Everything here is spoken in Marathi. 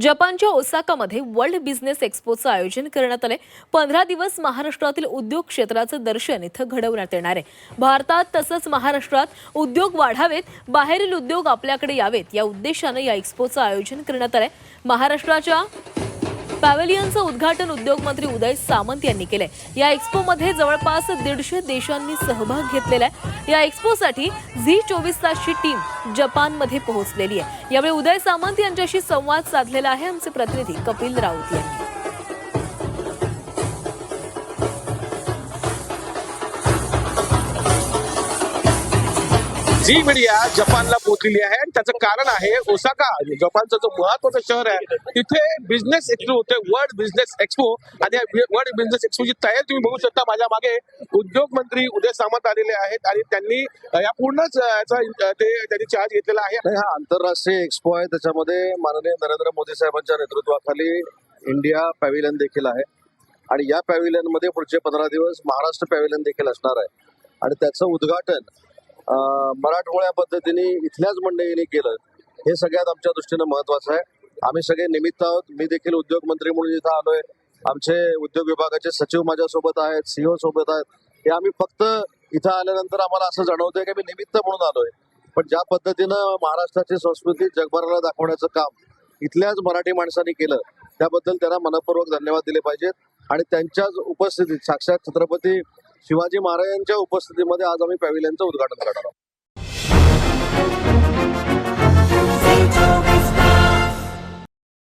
जपानच्या ओसाकामध्ये वर्ल्ड बिझनेस एक्स्पोचं आयोजन करण्यात आलंय. पंधरा दिवस महाराष्ट्रातील उद्योग क्षेत्राचं दर्शन इथं घडवण्यात येणार आहे. भारतात तसंच महाराष्ट्रात उद्योग वाढावेत बाहेरील उद्योग आपल्याकडे यावेत या उद्देशानं या एक्स्पोचं आयोजन करण्यात आलंय. महाराष्ट्राच्या पॅवेलियनचं उद्घाटन उद्योगमंत्री उदय सामंत यांनी केलंय. या एक्स्पोमध्ये जवळपास दीडशे देशांनी सहभाग घेतलेला आहे. या एक्स्पोसाठी झी चोवीस तासची टीम जपानमध्ये पोहोचलेली आहे. यावेळी उदय सामंत यांच्याशी संवाद साधलेला आहे आमचे प्रतिनिधी कपिल राऊत यांनी. जी मीडिया जपानला पोहोचलेली आहे. आणि त्याचं कारण आहे ओसाका. जपानचं जो महत्वाचं शहर आहे तिथे बिझनेस एक्सपो होते. वर्ल्ड बिझनेस एक्सपो आणि या वर्ल्ड बिझनेस एक्सपोची तयारी तुम्ही बघू शकता. माझ्या मागे उद्योग मंत्री उदय सामंत आलेले आहेत. आणि त्यांनी या पूर्णच याचा ते त्यांनी चार्ज घेतलेला आहे. हा आंतरराष्ट्रीय एक्सपो आहे. त्याच्यामध्ये माननीय नरेंद्र मोदी साहेबांच्या नेतृत्वाखाली इंडिया पॅव्हिलियन देखील आहे. आणि या पॅव्हिलियनमध्ये पुढचे पंधरा दिवस महाराष्ट्र पॅव्हिलियन देखील असणार आहे. आणि त्याचं उद्घाटन मराठमोळ्या पद्धतीने इथल्याच मंडळीने केलं. हे सगळ्यात आमच्या दृष्टीनं महत्वाचं आहे. आम्ही सगळे निमित्त आहोत. मी देखील उद्योग मंत्री म्हणून इथं आलोय. आमचे उद्योग विभागाचे सचिव माझ्यासोबत आहेत सीओ सोबत आहेत. हे आम्ही फक्त इथं आल्यानंतर आम्हाला असं जाणवतंय की मी निमित्त म्हणून आलोय. पण ज्या पद्धतीनं महाराष्ट्राची संस्कृती जगभराला दाखवण्याचं काम इथल्याच मराठी माणसांनी केलं त्याबद्दल त्यांना मनपूर्वक धन्यवाद दिले पाहिजेत. आणि त्यांच्याच उपस्थितीत साक्षात छत्रपती शिवाजी महाराजांच्या उपस्थितीमध्ये आज आम्ही पॅव्हिलियनचं उद्घाटन करणार आहोत.